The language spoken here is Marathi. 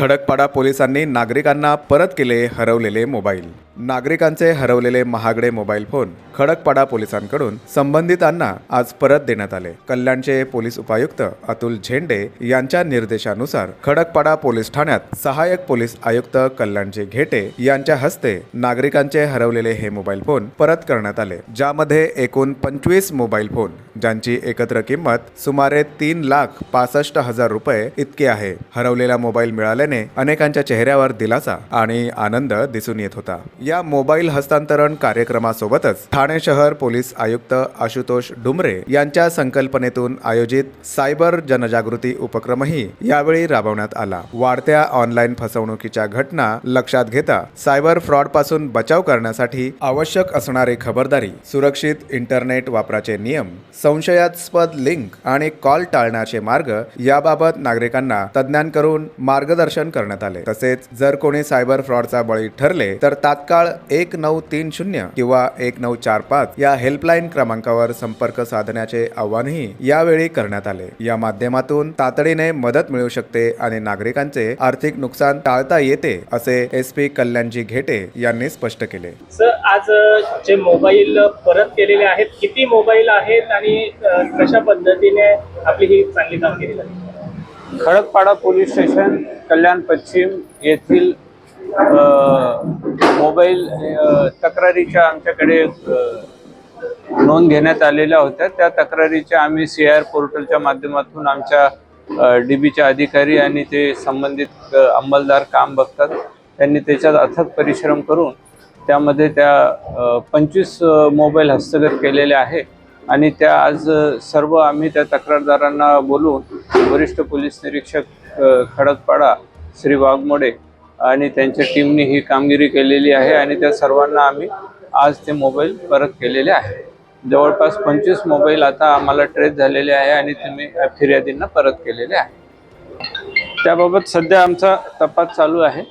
खडकपाडा पोलिसांनी नागरिकांना परत केले हरवलेले मोबाईल. नागरिकांचे हरवलेले महागडे मोबाईल फोन खडकपाडा पोलिसांकडून संबंधितांना आज परत देण्यात आले. कल्याणचे पोलीस उपायुक्त अतुल झेंडे यांच्या निर्देशानुसार खडकपाडा पोलीस ठाण्यात सहाय्यक पोलीस आयुक्त कल्याणचे घेटे यांच्या हस्ते नागरिकांचे हरवलेले हे मोबाईल फोन परत करण्यात आले ज्यामध्ये एकूण पंचवीस मोबाईल फोन ज्यांची एकत्र किंमत सुमारे तीन लाख पासष्ट हजार रुपये इतकी आहे. हरवलेला मोबाईल मिळाल्याने अनेकांच्या चेहऱ्यावर दिलासा आणि आनंद दिसून येत होता. या मोबाईल हस्तांतरण कार्यक्रमासोबतच ठाणे शहर पोलीस आयुक्त आशुतोष डुमरे यांच्या संकल्पनेतून आयोजित सायबर जनजागृती उपक्रमही यावेळी राबवण्यात आला. वाढत्या ऑनलाईन फसवणुकीच्या घटना लक्षात घेता सायबर फ्रॉडपासून बचाव करण्यासाठी आवश्यक असणारी खबरदारी सुरक्षित इंटरनेट वापराचे नियम संशयास्पद लिंक आणि कॉल टाळण्याचे मार्ग याबाबत नागरिकांना तज्ज्ञांकडून मार्गदर्शन करण्यात आले. तसेच जर कोणी सायबर फ्रॉडचा बळी ठरले तर तात्काळ एक नऊ तीन शून्य किंवा एक नऊ चार पाच या हेल्पलाईन क्रमांकावर संपर्क साधण्याचे आवाहनही यावेळी करण्यात आले. या माध्यमातून तातडीने मदत मिळू शकते आणि नागरिकांचे आर्थिक नुकसान टाळता येते असे एस पी कल्याणजी घेटे यांनी स्पष्ट केले. सर आज जे मोबाईल परत केलेले आहेत किती मोबाईल आहेत आणि कशा पद्धतीने आपली ही चांगली कामगिरी झाली? खडकपाडा पोलीस स्टेशन कल्याण पश्चिम येथील मोबाईल तक्रारीच्या आमच्याकडे नोंद घेण्यात आलेल्या होत्या. त्या तक्रारीच्या आम्ही सी आर पोर्टलच्या माध्यमातून आमच्या डी बीच्या अधिकारी आणि ते संबंधित अंमलदार काम बघतात. त्यांनी त्याच्यात अथक परिश्रम करून त्यामध्ये त्या पंचवीस मोबाईल हस्तगत केलेले आहे आणि त्या आज सर्व आम्ही त्या तक्रारदारांना बोलून वरिष्ठ पोलीस निरीक्षक खडकपाडा श्री वाघमोडे आणि त्यांच्या टीमने ही कामगिरी केलेली आहे आणि त्या सर्वांना आम्ही आज ते मोबाईल परत केलेले आहे. जवळपास पंचवीस मोबाईल आता आम्हाला ट्रेस झालेले आहे आणि तुम्ही फिर्यादींना परत केलेले आहे. त्याबाबत सध्या आमचा तपास चालू आहे.